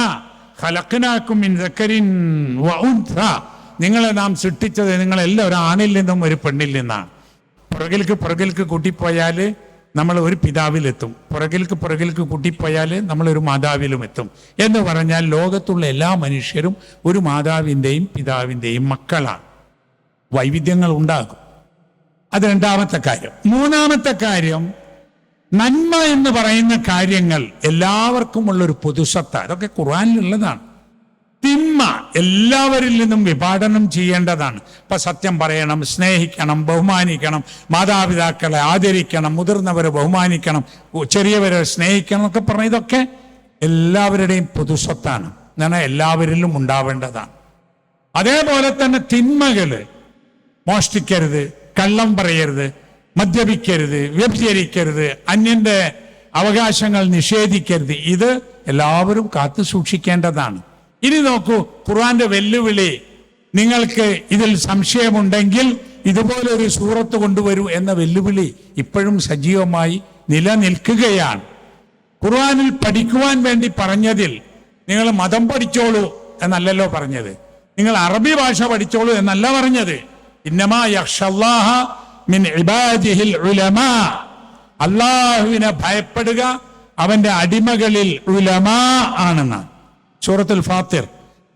ഹലക്കനാക്കും നിങ്ങളെ നാം സൃഷ്ടിച്ചത് നിങ്ങളെല്ലാം ഒരു ആണിൽ നിന്നും ഒരു പെണ്ണിൽ നിന്നാണ്. പുറകിലേക്ക് പുറകിലേക്ക് കൂട്ടിപ്പോയാൽ നമ്മൾ ഒരു പിതാവിലെത്തും. പുറകിലേക്ക് പുറകിലേക്ക് കൂട്ടിപ്പോയാൽ നമ്മളൊരു മാതാവിലും എത്തും എന്ന് പറഞ്ഞാൽ ലോകത്തുള്ള എല്ലാ മനുഷ്യരും ഒരു മാതാവിന്റെയും പിതാവിന്റെയും മക്കളാണ്. വൈവിധ്യങ്ങൾ ഉണ്ടാകും. അത് രണ്ടാമത്തെ കാര്യം. മൂന്നാമത്തെ കാര്യം നന്മ എന്ന് പറയുന്ന കാര്യങ്ങൾ എല്ലാവർക്കുമുള്ളൊരു പൊതുസത്ത. അതൊക്കെ ഖുർആനിലുള്ളതാണ്. തിന്മ എല്ലാവരിൽ നിന്നും വിഭാടനം ചെയ്യേണ്ടതാണ്. ഇപ്പൊ സത്യം പറയണം സ്നേഹിക്കണം ബഹുമാനിക്കണം മാതാപിതാക്കളെ ആദരിക്കണം മുതിർന്നവരെ ബഹുമാനിക്കണം ചെറിയവരെ സ്നേഹിക്കണം എന്നൊക്കെ പറഞ്ഞ ഇതൊക്കെ എല്ലാവരുടെയും പൊതുസ്വത്താണ്. എന്നാണ് എല്ലാവരിലും ഉണ്ടാവേണ്ടതാണ്. അതേപോലെ തന്നെ തിന്മകൾ മോഷ്ടിക്കരുത് കള്ളം പറയരുത് മദ്യപിക്കരുത് വ്യഭിചരിക്കരുത് അന്യന്റെ അവകാശങ്ങൾ നിഷേധിക്കരുത്. ഇത് എല്ലാവരും കാത്തു സൂക്ഷിക്കേണ്ടതാണ്. ഇനി നോക്കൂ ഖുർആന്റെ വെല്ലുവിളി. നിങ്ങൾക്ക് ഇതിൽ സംശയമുണ്ടെങ്കിൽ ഇതുപോലെ ഒരു സൂറത്ത് കൊണ്ടുവരൂ എന്ന വെല്ലുവിളി ഇപ്പോഴും സജീവമായി നിലനിൽക്കുകയാണ്. ഖുർആനിൽ പഠിക്കുവാൻ വേണ്ടി പറഞ്ഞതിൽ നിങ്ങൾ മതം പഠിച്ചോളൂ എന്നല്ലല്ലോ പറഞ്ഞത്. നിങ്ങൾ അറബി ഭാഷ പഠിച്ചോളൂ എന്നല്ല പറഞ്ഞത്. അള്ളാഹുവിനെ ഭയപ്പെടുക അവന്റെ അടിമകളിൽ ഉലമാ ആണെന്നാണ്. സൂറത്തുൽ ഫാത്തിർ.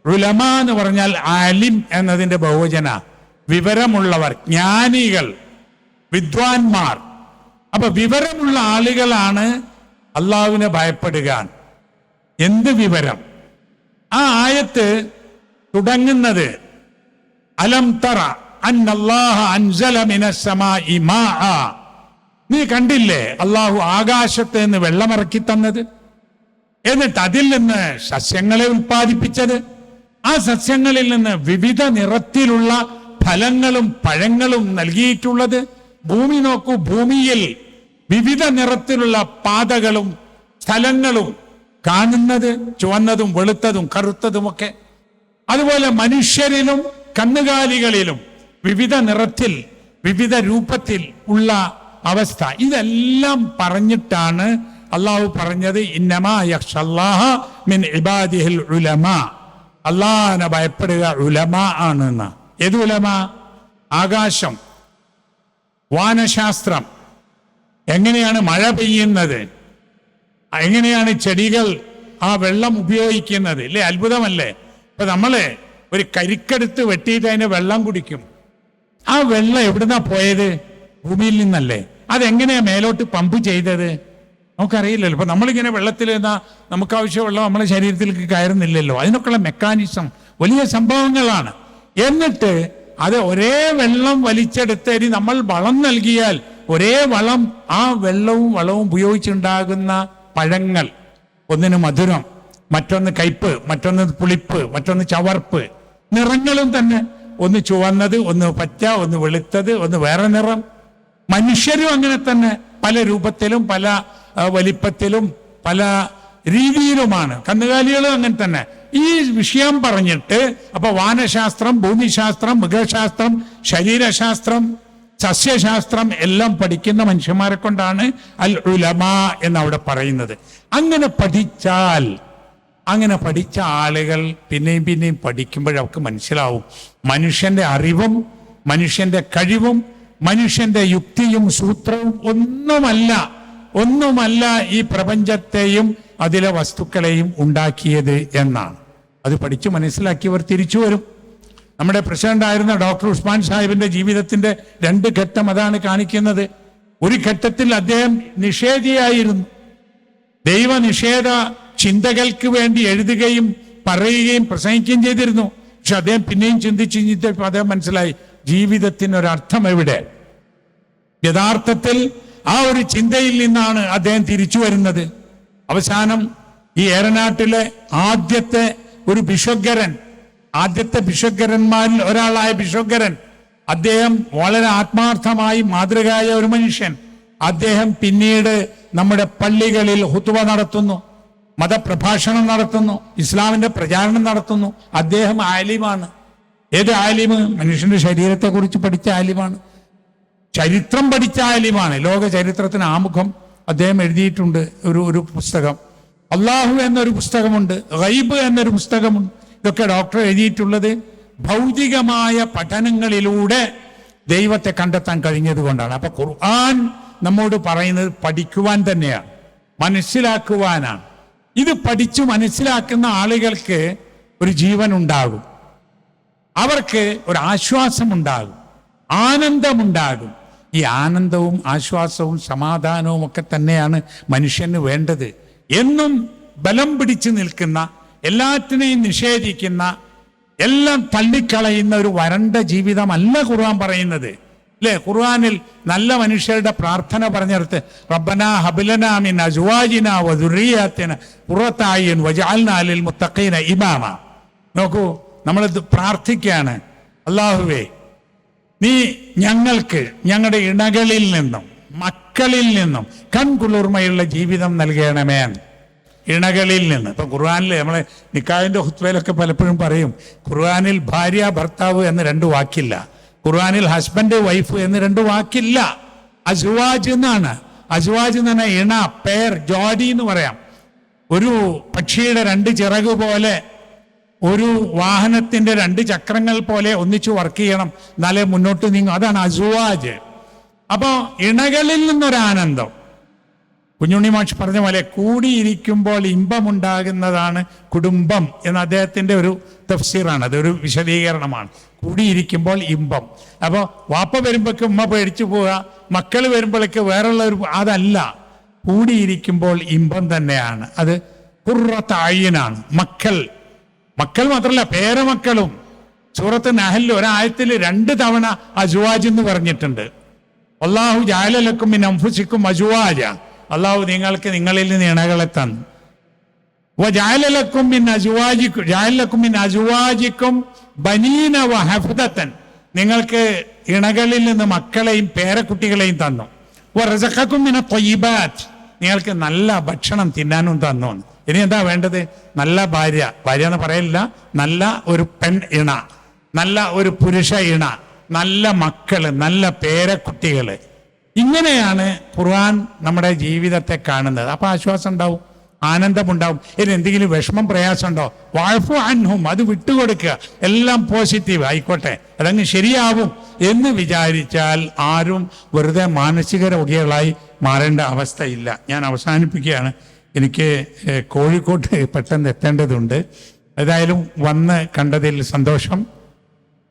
ഉലമ എന്ന് പറഞ്ഞാൽ ആലിം എന്നതിന്റെ ബഹുവചന. വിവരമുള്ളവർ ജ്ഞാനികൾ വിദ്വാൻമാർ. അപ്പൊ വിവരമുള്ള ആളുകളാണ് അള്ളാഹുവിനെ ഭയപ്പെടുക. എന്ത് വിവരം? ആ ആയത്ത് തുടങ്ങുന്നത് അലം തറ നീ കണ്ടില്ലേ അള്ളാഹു ആകാശത്ത് നിന്ന് വെള്ളമിറക്കി തന്നത് എന്നിട്ട് അതിൽ നിന്ന് സസ്യങ്ങളെ ഉൽപ്പാദിപ്പിച്ചത്. ആ സസ്യങ്ങളിൽ നിന്ന് വിവിധ നിറത്തിലുള്ള ഫലങ്ങളും പഴങ്ങളും നൽകിയിട്ടുള്ളത്. ഭൂമി നോക്കൂ ഭൂമിയിൽ വിവിധ നിറത്തിലുള്ള പാതകളും സ്ഥലങ്ങളും കാണുന്നത് ചുവന്നതും വെളുത്തതും കറുത്തതുമൊക്കെ. അതുപോലെ മനുഷ്യരിലും കന്നുകാലികളിലും വിവിധ നിറത്തിൽ വിവിധ രൂപത്തിൽ ഉള്ള അവസ്ഥ. ഇതെല്ലാം പറഞ്ഞിട്ടാണ് അള്ളാഹു പറഞ്ഞത് മിൻ ഇബാദിഹിൽ ഉലമ. അള്ളാഹനെ ഭയപ്പെടുക ഉലമ ആണെന്ന്. ഏത് ഉലമ? ആകാശം. വാനശാസ്ത്രം. എങ്ങനെയാണ് മഴ പെയ്യുന്നത്? എങ്ങനെയാണ് ചെടികൾ ആ വെള്ളം ഉപയോഗിക്കുന്നത്? ഇല്ലേ? അത്ഭുതമല്ലേ? ഇപ്പൊ നമ്മൾ ഒരു കരിക്കെടുത്ത് വെട്ടിയിട്ട് അതിന് വെള്ളം കുടിക്കും. ആ വെള്ളം എവിടുന്നാ പോയത്? ഭൂമിയിൽ നിന്നല്ലേ. അതെങ്ങനെയാ മേലോട്ട് പമ്പ് ചെയ്തത്? നമുക്കറിയില്ലല്ലോ. ഇപ്പം നമ്മളിങ്ങനെ വെള്ളത്തിൽ എന്നാ നമുക്ക് ആവശ്യമുള്ള നമ്മളെ ശരീരത്തിലേക്ക് കയറുന്നില്ലല്ലോ. അതിനൊക്കെയുള്ള മെക്കാനിസം വലിയ സംഭവങ്ങളാണ്. എന്നിട്ട് അത് ഒരേ വെള്ളം വലിച്ചെടുത്ത് ഇനി നമ്മൾ വളം നൽകിയാൽ ഒരേ വളം ആ വെള്ളവും വളവും ഉപയോഗിച്ചുണ്ടാകുന്ന പഴങ്ങൾ. ഒന്നിന് മധുരം മറ്റൊന്ന് കയ്പ് മറ്റൊന്ന് പുളിപ്പ് മറ്റൊന്ന് ചവർപ്പ്. നിറങ്ങളും തന്നെ. ഒന്ന് ചുവന്നത് ഒന്ന് പച്ച ഒന്ന് വെളുത്തത് ഒന്ന് വേറെ നിറം. മനുഷ്യരും അങ്ങനെ തന്നെ. പല രൂപത്തിലും പല വലിപ്പത്തിലും പല രീതിയിലുമാണ്. കന്നുകാലികളും അങ്ങനെ തന്നെ. ഈ വിഷയം പറഞ്ഞിട്ട് അപ്പൊ വാനശാസ്ത്രം ഭൂമിശാസ്ത്രം മൃഗശാസ്ത്രം ശരീരശാസ്ത്രം സസ്യശാസ്ത്രം എല്ലാം പഠിക്കുന്ന മനുഷ്യന്മാരെ കൊണ്ടാണ് അൽ ഉലമ എന്ന് അവിടെ പറയുന്നത്. അങ്ങനെ പഠിച്ചാൽ അങ്ങനെ പഠിച്ച ആളുകൾ പിന്നെയും പിന്നെയും പഠിക്കുമ്പോഴവർക്ക് മനസ്സിലാവും. മനുഷ്യന്റെ അറിവും മനുഷ്യന്റെ കഴിവും മനുഷ്യന്റെ യുക്തിയും സൂത്രവും ഒന്നുമല്ല ഒന്നുമല്ല ഈ പ്രപഞ്ചത്തെയും അതിലെ വസ്തുക്കളെയും ഉണ്ടാക്കിയത് എന്നാണ്. അത് പഠിച്ചു മനസ്സിലാക്കിയവർ തിരിച്ചു വരും. നമ്മുടെ പ്രസിഡന്റ് ആയിരുന്ന ഡോക്ടർ ഉസ്മാൻ സാഹിബിന്റെ ജീവിതത്തിന്റെ രണ്ട് ഘട്ടം അതാണ് കാണിക്കുന്നത്. ഒരു ഘട്ടത്തിൽ അദ്ദേഹം നിഷേധിയായിരുന്നു. ദൈവനിഷേധ ചിന്തകൾക്ക് വേണ്ടി എഴുതുകയും പറയുകയും പ്രസംഗിക്കുകയും ചെയ്തിരുന്നു. പക്ഷെ അദ്ദേഹം പിന്നെയും ചിന്തിച്ച് ചിന്തിച്ചപ്പോൾ അദ്ദേഹം മനസ്സിലായി. ജീവിതത്തിന് അർത്ഥം എവിടെ യഥാർത്ഥത്തിൽ ആ ഒരു ചിന്തയിൽ നിന്നാണ് അദ്ദേഹം തിരിച്ചു വരുന്നത്. അവസാനം ഈ ഏറനാട്ടിലെ ആദ്യത്തെ ഒരു ബിഷഗ്ഗരൻ ആദ്യത്തെ ബിഷഗ്ഗരന്മാരിൽ ഒരാളായ ബിഷഗ്ഗരൻ അദ്ദേഹം വളരെ ആത്മാർത്ഥമായി മാതൃകയായ ഒരു മനുഷ്യൻ. അദ്ദേഹം പിന്നീട് നമ്മുടെ പള്ളികളിൽ ഹുത്തുവ നടത്തുന്നു മതപ്രഭാഷണം നടത്തുന്നു ഇസ്ലാമിന്റെ പ്രചാരണം നടത്തുന്നു. അദ്ദേഹം ആലിമാണ്. ഏത് ആലിമ്? മനുഷ്യന്റെ ശരീരത്തെക്കുറിച്ച് പഠിച്ച ആലിമാണ്. ചരിത്രം പഠിച്ച ആലിമാണ്. ലോക ചരിത്രത്തിന് ആമുഖം അദ്ദേഹം എഴുതിയിട്ടുണ്ട് ഒരു ഒരു പുസ്തകം. അള്ളാഹു എന്നൊരു പുസ്തകമുണ്ട് റൈബ് എന്നൊരു പുസ്തകമുണ്ട്. ഇതൊക്കെ ഡോക്ടർ എഴുതിയിട്ടുള്ളത് ഭൗതികമായ പഠനങ്ങളിലൂടെ ദൈവത്തെ കണ്ടെത്താൻ കഴിഞ്ഞത് കൊണ്ടാണ്. അപ്പൊ ഖുർആൻ നമ്മോട് പറയുന്നത് പഠിക്കുവാൻ തന്നെയാണ് മനസ്സിലാക്കുവാനാണ്. ഇത് പഠിച്ചു മനസ്സിലാക്കുന്ന ആളുകൾക്ക് ഒരു ജീവൻ ഉണ്ടാകും. അവർക്ക് ഒരു ആശ്വാസമുണ്ടാകും ആനന്ദമുണ്ടാകും. ഈ ആനന്ദവും ആശ്വാസവും സമാധാനവും ഒക്കെ തന്നെയാണ് മനുഷ്യന് വേണ്ടത്. എന്നും ബലം പിടിച്ചു നിൽക്കുന്ന എല്ലാറ്റിനെയും നിഷേധിക്കുന്ന എല്ലാം തള്ളിക്കളയുന്ന ഒരു വരണ്ട ജീവിതമല്ല ഖുർആൻ പറയുന്നത്. അല്ലേ? ഖുർആാനിൽ നല്ല മനുഷ്യരുടെ പ്രാർത്ഥന പറഞ്ഞെടുത്ത് റബ്ബന ഹബിലനാമിൻ അജുവാജിന വദുറിയാത്തിന ഖുറത്തായിൻ വജഅൽനാ ലിൽ മുത്തഖീന ഇമാമ. നോക്കൂ നമ്മൾ പ്രാർത്ഥിക്കുകയാണ്. അള്ളാഹുവേ നീ ഞങ്ങൾക്ക് ഞങ്ങളുടെ ഇണകളിൽ നിന്നും മക്കളിൽ നിന്നും കൺകുളിർമയുള്ള ജീവിതം നൽകണമേ. ഇണകളിൽ നിന്ന്. ഇപ്പൊ ഖുർആാനിൽ നമ്മളെ നിക്കാവിന്റെ ഹുത്വയിലൊക്കെ പലപ്പോഴും പറയും ഖുർആാനിൽ ഭാര്യ ഭർത്താവ് എന്ന് രണ്ട് വാക്കില്ല. ഖുർആാനിൽ ഹസ്ബൻഡ് വൈഫ് എന്ന് രണ്ട് വാക്കില്ല. അസുവാജ് എന്നാണ്. അസുവാജ് എന്ന് പറഞ്ഞാൽ ഇണ പേർ ജോഡി എന്ന് പറയാം. ഒരു പക്ഷിയുടെ രണ്ട് ചിറക് പോലെ ഒരു വാഹനത്തിന്റെ രണ്ട് ചക്രങ്ങൾ പോലെ ഒന്നിച്ചു വർക്ക് ചെയ്യണം. എന്നാലേ മുന്നോട്ട് നീങ്ങും. അതാണ് അസുവാജ്. അപ്പോ ഇണകളിൽ നിന്നൊരാനന്ദം. കുഞ്ഞുണ്ണി മാഷ് പറഞ്ഞ പോലെ കൂടിയിരിക്കുമ്പോൾ ഇമ്പമുണ്ടാകുന്നതാണ് കുടുംബം എന്ന അദ്ദേഹത്തിന്റെ ഒരു തഫ്സീറാണ്. അതൊരു വിശദീകരണമാണ്. കൂടിയിരിക്കുമ്പോൾ ഇമ്പം. അപ്പോൾ വാപ്പ വരുമ്പോഴേക്ക് ഉമ്മ പേടിച്ചു പോവുക. മക്കൾ വരുമ്പോഴേക്ക് വേറെയുള്ള ഒരു അതല്ല. കൂടിയിരിക്കുമ്പോൾ ഇമ്പം തന്നെയാണ്. അത് കുറത്തായിനാണ് മക്കൾ മക്കൾ മാത്രമല്ല പേരമക്കളും. സൂറത്ത് നഹലിൽ ഒരായത്തിൽ രണ്ട് തവണ അജുവാജ് എന്ന് പറഞ്ഞിട്ടുണ്ട്. അള്ളാഹു ജാലലക്കും അംഫുസിക്കും അജുവാജ. അള്ളാഹു നിങ്ങൾക്ക് നിങ്ങളിൽ നിന്ന് ഇണകളെ തന്നു. ജാലലക്കും അജുവാജിക്കും ജാലലക്കും അജുവാജിക്കും ബനീന വഹഫുദത്തൻ നിങ്ങൾക്ക് ഇണകളിൽ നിന്ന് മക്കളെയും പേരക്കുട്ടികളെയും തന്നു. റസഖക്കും മിന പിന്നെ നിങ്ങൾക്ക് നല്ല ഭക്ഷണം തിന്നാനും തന്നു. ഇനി എന്താ വേണ്ടത്? നല്ല ഭാര്യ. ഭാര്യ എന്ന് പറയില്ല നല്ല ഒരു പെൺ ഇണ. നല്ല ഒരു പുരുഷ ഇണ. നല്ല മക്കൾ നല്ല പേരക്കുട്ടികൾ. ഇങ്ങനെയാണ് ഖുർആൻ നമ്മുടെ ജീവിതത്തെ കാണുന്നത്. അപ്പൊ ആശ്വാസം ഉണ്ടാവും. ആനന്ദമുണ്ടാവും. ഇനി എന്തെങ്കിലും വിഷമം പ്രയാസം ഉണ്ടോ വാഴ്ഫു അൻഹും. അത് വിട്ടുകൊടുക്കുക. എല്ലാം പോസിറ്റീവ് ആയിക്കോട്ടെ. അതങ്ങ് ശരിയാവും എന്ന് വിചാരിച്ചാൽ ആരും വെറുതെ മാനസിക രോഗികളായി മാറേണ്ട അവസ്ഥയില്ല. ഞാൻ അവസാനിപ്പിക്കുകയാണ്. എനിക്ക് കോഴിക്കോട്ട് പെട്ടെന്ന് എത്തേണ്ടതുണ്ട്. ഏതായാലും വന്ന് കണ്ടതിൽ സന്തോഷം.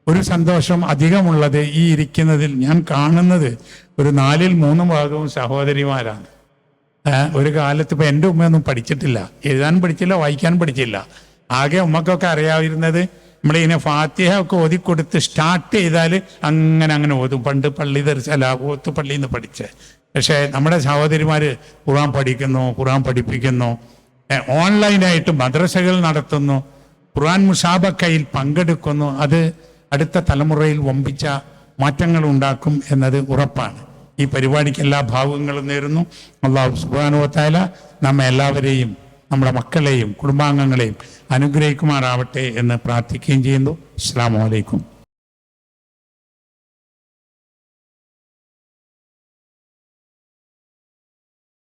ഒരു സന്തോഷം അധികമുള്ളത് ഈ ഇരിക്കുന്നതിൽ ഞാൻ കാണുന്നത് ഒരു നാലിൽ മൂന്നും ഭാഗവും സഹോദരിമാരാണ്. ഒരു കാലത്ത് ഇപ്പം എന്റെ ഉമ്മയൊന്നും പഠിച്ചിട്ടില്ല. എഴുതാൻ പഠിച്ചില്ല വായിക്കാൻ പഠിച്ചില്ല. ആകെ ഉമ്മക്കൊക്കെ അറിയാവുന്നത് നമ്മളിങ്ങനെ ഫാത്തിഹ ഒക്കെ ഓതി കൊടുത്ത് സ്റ്റാർട്ട് ചെയ്താൽ അങ്ങനെ അങ്ങനെ ഓതും. പണ്ട് പള്ളി തെറിച്ചാൽ ഓത്ത് പള്ളിയിൽ നിന്ന് പഠിച്ച്. പക്ഷേ നമ്മുടെ സഹോദരിമാർ ഖുറാൻ പഠിക്കുന്നു ഖുറാൻ പഠിപ്പിക്കുന്നു. ഓൺലൈനായിട്ട് മദ്രസകൾ നടത്തുന്നു. ഖുറാൻ മുസാബക്കയിൽ പങ്കെടുക്കുന്നു. അത് അടുത്ത തലമുറയിൽ വമ്പിച്ച മാറ്റങ്ങൾ ഉണ്ടാക്കും എന്നത് ഉറപ്പാണ്. ഈ പരിപാടിക്ക് എല്ലാ ഭാവങ്ങളും നേരുന്നു. അള്ളാഹു സുബാനുവത്തായ നമ്മെ എല്ലാവരെയും നമ്മുടെ മക്കളെയും കുടുംബാംഗങ്ങളെയും അനുഗ്രഹിക്കുമാറാവട്ടെ എന്ന് പ്രാർത്ഥിക്കുകയും ചെയ്യുന്നു. അസ്സാം വലൈക്കും